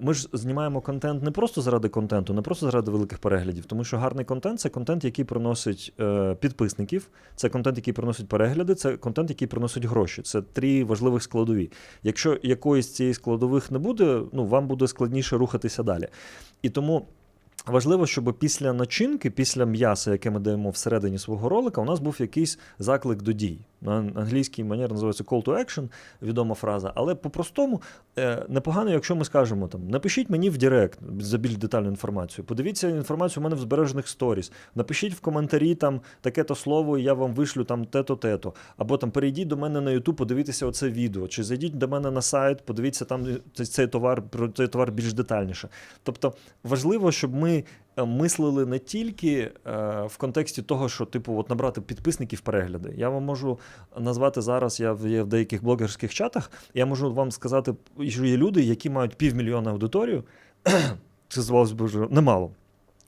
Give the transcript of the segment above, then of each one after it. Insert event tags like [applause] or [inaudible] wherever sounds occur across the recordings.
Ми ж знімаємо контент не просто заради контенту, не просто заради великих переглядів, тому що гарний контент це контент, який приносить е, підписників, це контент, який приносить перегляди, це контент, який приносить гроші. Це три важливих складові. Якщо якоїсь цієї складових не буде, ну вам буде складніше рухатися далі. І тому. Важливо, щоб після начинки, після м'яса, яке ми даємо всередині свого ролика, у нас був якийсь заклик до дій. На англійській манері називається call to action, відома фраза. Але по-простому е, непогано, якщо ми скажемо там: напишіть мені в Директ за більш детальну інформацію. Подивіться інформацію у мене в збережених сторіс. Напишіть в коментарі там таке-то слово, і я вам вишлю там те-то, те-то. Або там перейдіть до мене на YouTube, подивіться оце відео. Чи зайдіть до мене на сайт, подивіться там цей, цей товар, про цей товар більш детальніше. Тобто важливо, щоб ми е, мислили не тільки е, в контексті того, що типу от набрати підписників перегляди. Я вам можу назвати зараз. Я є в деяких блогерських чатах. Я можу вам сказати, що є люди, які мають півмільйона аудиторію. [clears throat] Це здавалося б вже немало.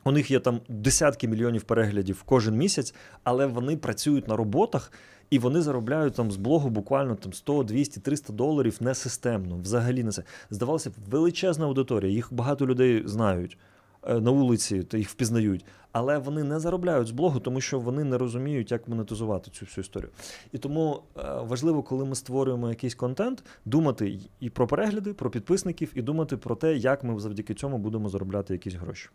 У них є там десятки мільйонів переглядів кожен місяць, але вони працюють на роботах. І вони заробляють там з блогу буквально там 100, 200, 300 доларів несистемно, взагалі не це. Здавалося б, величезна аудиторія, їх багато людей знають на вулиці, та їх впізнають. Але вони не заробляють з блогу, тому що вони не розуміють, як монетизувати цю всю історію. І тому е, важливо, коли ми створюємо якийсь контент, думати і про перегляди, про підписників, і думати про те, як ми завдяки цьому будемо заробляти якісь гроші.